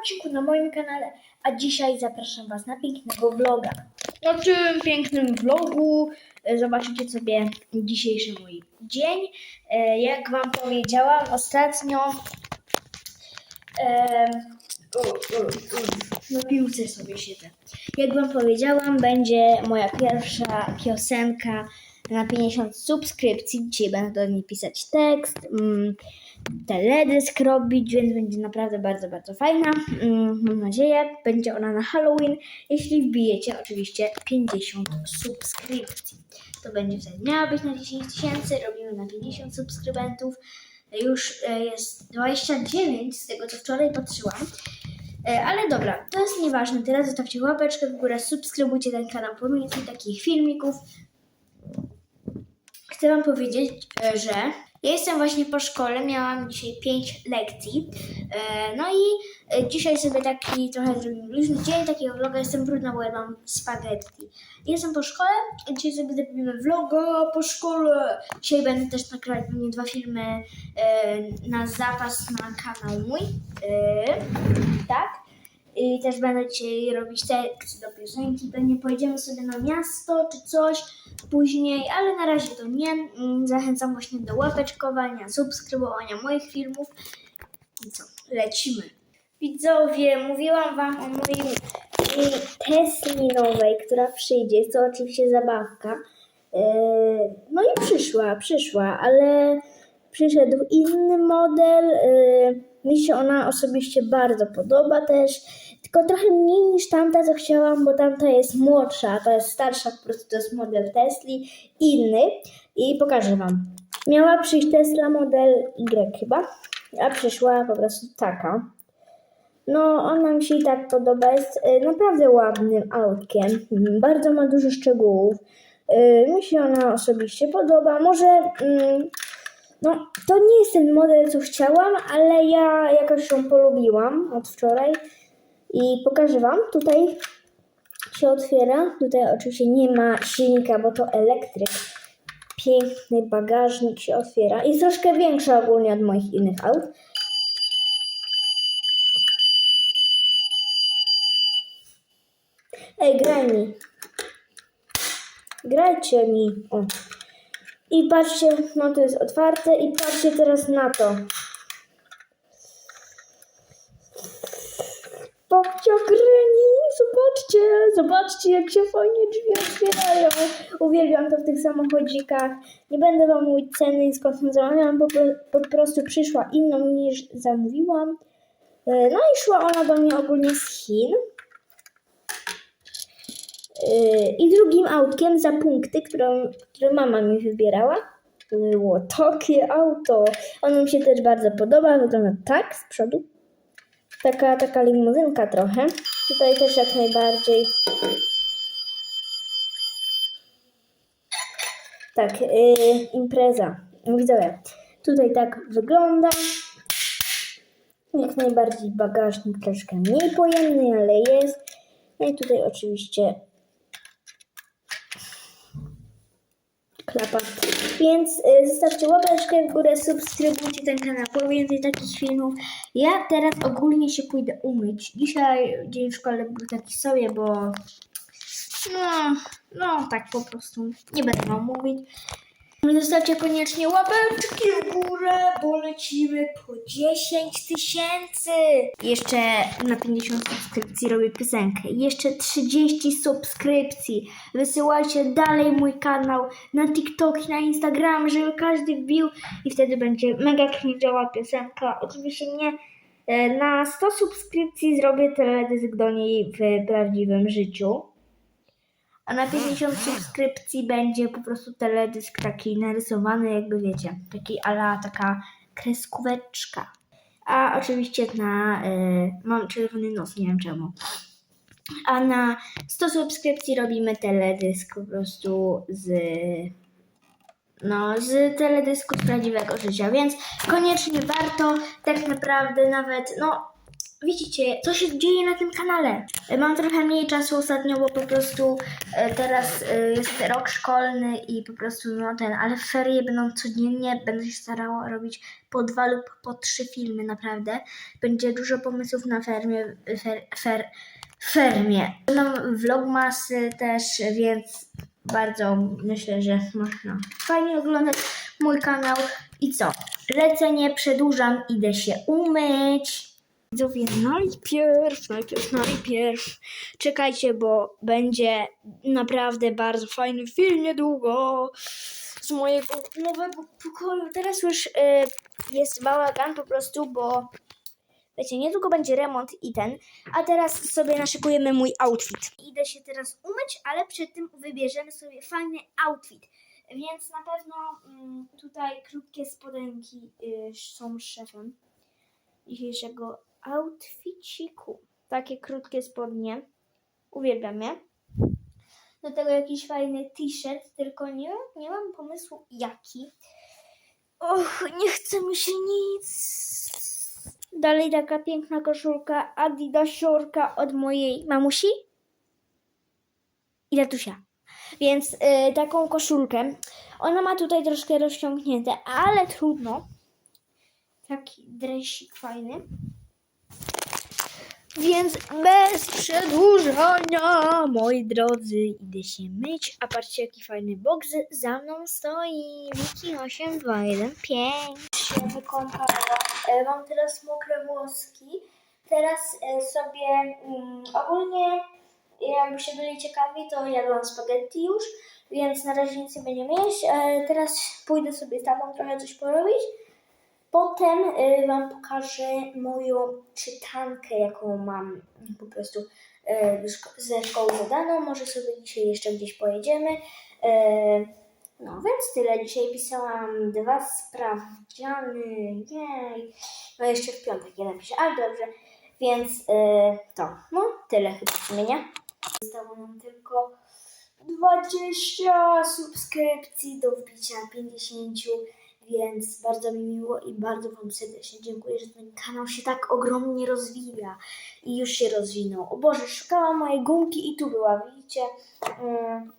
odcinku na moim kanale, a dzisiaj zapraszam Was na pięknego vloga. Na tym pięknym vlogu e, zobaczycie sobie dzisiejszy mój dzień. E, Jak Wam powiedziałam ostatnio, e, na piłce sobie siedzę. Jak Wam powiedziałam, będzie moja pierwsza piosenka na 50 subskrypcji. Dzisiaj będę do niej pisać tekst, mm, teledysk robić, więc będzie naprawdę bardzo, bardzo fajna. Mm, Mam nadzieję, będzie ona na Halloween, jeśli wbijecie oczywiście 50 subskrypcji. To będzie wtedy miała być na 10 tysięcy, robimy na 50 subskrybentów. Już e, jest 29 z tego, co wczoraj patrzyłam. E, Ale dobra, to jest nieważne. Teraz zostawcie łapeczkę w górę, subskrybujcie ten kanał, pomimo takich filmików. Chcę Wam powiedzieć, e, że ja jestem właśnie po szkole, miałam dzisiaj 5 lekcji. E, No i e, dzisiaj sobie taki trochę luźny dzień, takiego vloga. Jestem brudna, bo ja mam spaghetti. Jestem po szkole, dzisiaj sobie zrobimy vloga po szkole. Dzisiaj będę też nagrywać pewnie dwa filmy na zapas na kanał mój. Tak. I też będę dzisiaj robić tekst do piosenki. Pewnie pojedziemy sobie na miasto czy coś później, ale na razie to nie. Mm, Zachęcam właśnie do łapeczkowania, subskrybowania moich filmów. I co? Lecimy. Widzowie, mówiłam Wam o mojej Tesli nowej, która przyjdzie. Jest to oczywiście zabawka. Yy, No i przyszła, przyszła, ale przyszedł inny model. Mi się ona osobiście bardzo podoba też. Tylko trochę mniej niż tamta, co chciałam, bo tamta jest młodsza, a ta jest starsza, po prostu to jest model Tesli, inny. I pokażę Wam. Miała przyjść Tesla model Y chyba, a przyszła po prostu taka. No, ona mi się i tak podoba. Jest y, naprawdę ładnym autkiem. Mm, Bardzo ma dużo szczegółów. Y, Mi się ona osobiście podoba. Może, mm, no, to nie jest ten model, co chciałam, ale ja jakoś ją polubiłam od wczoraj. I pokażę Wam. Tutaj się otwiera. Tutaj oczywiście nie ma silnika, bo to elektryk. Piękny bagażnik się otwiera. Jest troszkę większa ogólnie od moich innych aut. Ej, graj mi. Grajcie mi. O. I patrzcie, no to jest otwarte i patrzcie teraz na to. Babcia Greni, zobaczcie, zobaczcie jak się fajnie drzwi otwierają. Uwielbiam to w tych samochodzikach. Nie będę wam mówić ceny i skąd ją zamawiałam, po prostu przyszła inną niż zamówiłam. E, No i szła ona do mnie ogólnie z Chin. I drugim autkiem za punkty, którą, które mama mi wybierała, było takie auto. Ono mi się też bardzo podoba, wygląda tak z przodu. Taka, taka limuzynka trochę. Tutaj też jak najbardziej. Tak, yy, impreza. Widzowie, tutaj tak wygląda. Jak najbardziej bagażnik troszkę mniej pojemny, ale jest. No i tutaj oczywiście klapa. Więc y, zostawcie łapeczkę w górę, subskrybujcie ten kanał po więcej takich filmów. Ja teraz ogólnie się pójdę umyć. Dzisiaj dzień w szkole był taki sobie, bo no, no tak po prostu. Nie będę wam mówić. Zostawcie koniecznie łapeczki w górę, bo lecimy po 10 tysięcy. Jeszcze na 50 subskrypcji robię piosenkę. Jeszcze 30 subskrypcji. Wysyłajcie dalej mój kanał na TikTok i na Instagram, żeby każdy wbił i wtedy będzie mega cringe'owa piosenka. Oczywiście nie e, na 100 subskrypcji zrobię teledysk do niej w prawdziwym życiu. A na 50 subskrypcji będzie po prostu teledysk taki narysowany, jakby wiecie, taki ala taka kreskóweczka. A oczywiście na. Y, mam czerwony nos, nie wiem czemu. A na 100 subskrypcji robimy teledysk po prostu z. No, z teledysku z prawdziwego życia, więc koniecznie warto, tak naprawdę nawet, no, widzicie, co się dzieje na tym kanale. E, Mam trochę mniej czasu ostatnio, bo po prostu e, teraz e, jest rok szkolny i po prostu no ten, ale ferie będą codziennie, będę się starała robić po dwa lub po trzy filmy, naprawdę. Będzie dużo pomysłów na fermie, fer, fer, fermie. Będą vlogmasy też, więc bardzo myślę, że można fajnie oglądać mój kanał. I co? Lecę, nie przedłużam, idę się umyć. Widzowie, najpierw, najpierw, najpierw czekajcie, bo będzie naprawdę bardzo fajny film niedługo z mojego nowego pokoju. Teraz już y, jest bałagan po prostu, bo wiecie, niedługo będzie remont i ten, a teraz sobie naszykujemy mój outfit. Idę się teraz umyć, ale przed tym wybierzemy sobie fajny outfit. Więc na pewno mm, tutaj krótkie spodenki y, są szefem dzisiejszego outficiku. Takie krótkie spodnie. Uwielbiam je. Do tego jakiś fajny t-shirt, tylko nie, nie mam pomysłu jaki. Och, nie chce mi się nic. Dalej taka piękna koszulka Adidasiorka od mojej mamusi i tatusia. Więc y, taką koszulkę. Ona ma tutaj troszkę rozciągnięte, ale trudno. Taki dresik fajny. Więc bez przedłużania, moi drodzy, idę się myć. A patrzcie, jaki fajny boks za mną stoi. Wiki 8215. Się wykąpała. Mam teraz mokre włoski. Teraz e, sobie mm, ogólnie, jakbyście byli ciekawi, to jadłam spaghetti już, więc na razie nic nie będziemy jeść. E, Teraz pójdę sobie z tatą trochę coś porobić. Potem y, Wam pokażę moją czytankę, jaką mam po prostu y, ze szkoły zadaną. Może sobie dzisiaj jeszcze gdzieś pojedziemy. Y, no więc tyle. Dzisiaj pisałam dwa sprawdziany. Jej. No jeszcze w piątek je napiszę, ale dobrze. Więc to, no tyle chyba w? Zostało nam tylko 20 subskrypcji do wbicia 50, więc bardzo mi miło i bardzo Wam serdecznie dziękuję, że ten kanał się tak ogromnie rozwija i już się rozwinął. O Boże, szukałam mojej gumki i tu była, widzicie? Mm,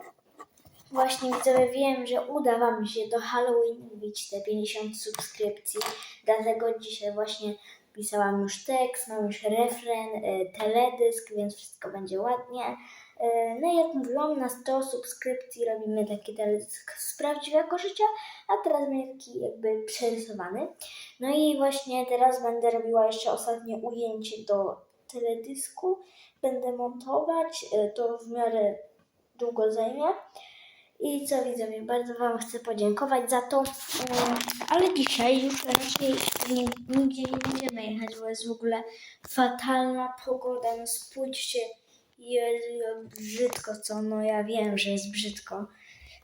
Właśnie widzowie wiem, że uda Wam się do Halloween wbić te 50 subskrypcji, dlatego dzisiaj właśnie pisałam już tekst, mam już refren, y, teledysk, więc wszystko będzie ładnie. Y, No i jak mówiłam, na 100 subskrypcji robimy taki teledysk z prawdziwego życia, a teraz będzie taki jakby przerysowany. No i właśnie teraz będę robiła jeszcze ostatnie ujęcie do teledysku. Będę montować, y, to w miarę długo zajmie. I co widzowie, bardzo Wam chcę podziękować za to, Mm, ale dzisiaj już raczej ni- nigdzie nie będziemy jechać, bo jest w ogóle fatalna pogoda, no spójrzcie, Jezu, brzydko co, no ja wiem, że jest brzydko,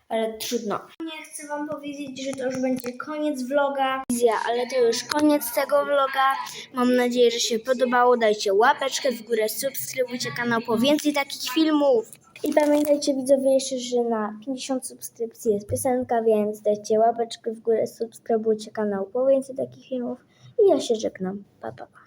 ale trudno. Nie chcę Wam powiedzieć, że to już będzie koniec vloga, ale to już koniec tego vloga. Mam nadzieję, że się podobało. Dajcie łapeczkę w górę, subskrybujcie kanał po więcej takich filmów. I pamiętajcie widzowie jeszcze, że na 50 subskrypcji jest piosenka, więc dajcie łapeczkę w górę, subskrybujcie kanał po więcej takich filmów. I ja się żegnam. Pa, pa, pa.